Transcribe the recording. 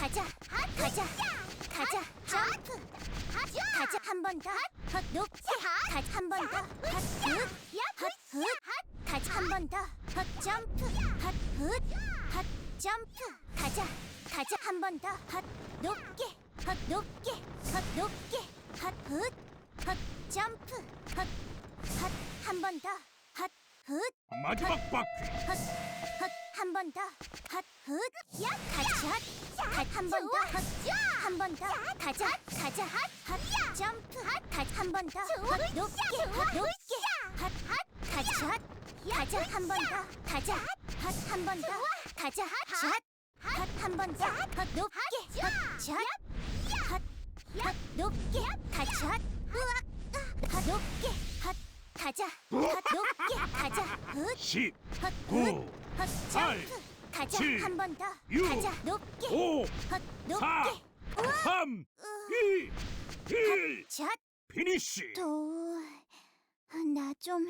가자 가자 가자 점프 가자 한 번 더 헛높 가자 한 번 더 헛훗 헛훗 가자 한 번 더 헛점프 헛훗 점프. 가자. 가자. 한 번 더. 헛. 높게. 헛. 높게. 헛. 높게. 헛굿 헛. 점프. 헛헛한 번 더. 헛굿 마지막 바퀴 헛한 번 더. 헛굿 같이 헛한 번 더. 헛 한 번 더. 가자. 가자. 헛. 점프. 가자 한번 더. 헛. 높게. 헛. 높게. 헛. 같이 헛. 가자. 한 번 더. 가자. 헛한 번 더 가자. 헛한 번 더. 헛. 높게. 헛. 헛. 높게. 같이 헛 으악 헛. 높게. 헛. 가자. 헛. 높게. 가자. 헛. 10 헛, 팔, 점프. 가자. 칠, 한 번 더. 육, 가자. 높게. 5 헛. 4 높게. 우와. 3 2 1 샷 피니쉬. 도... 나 좀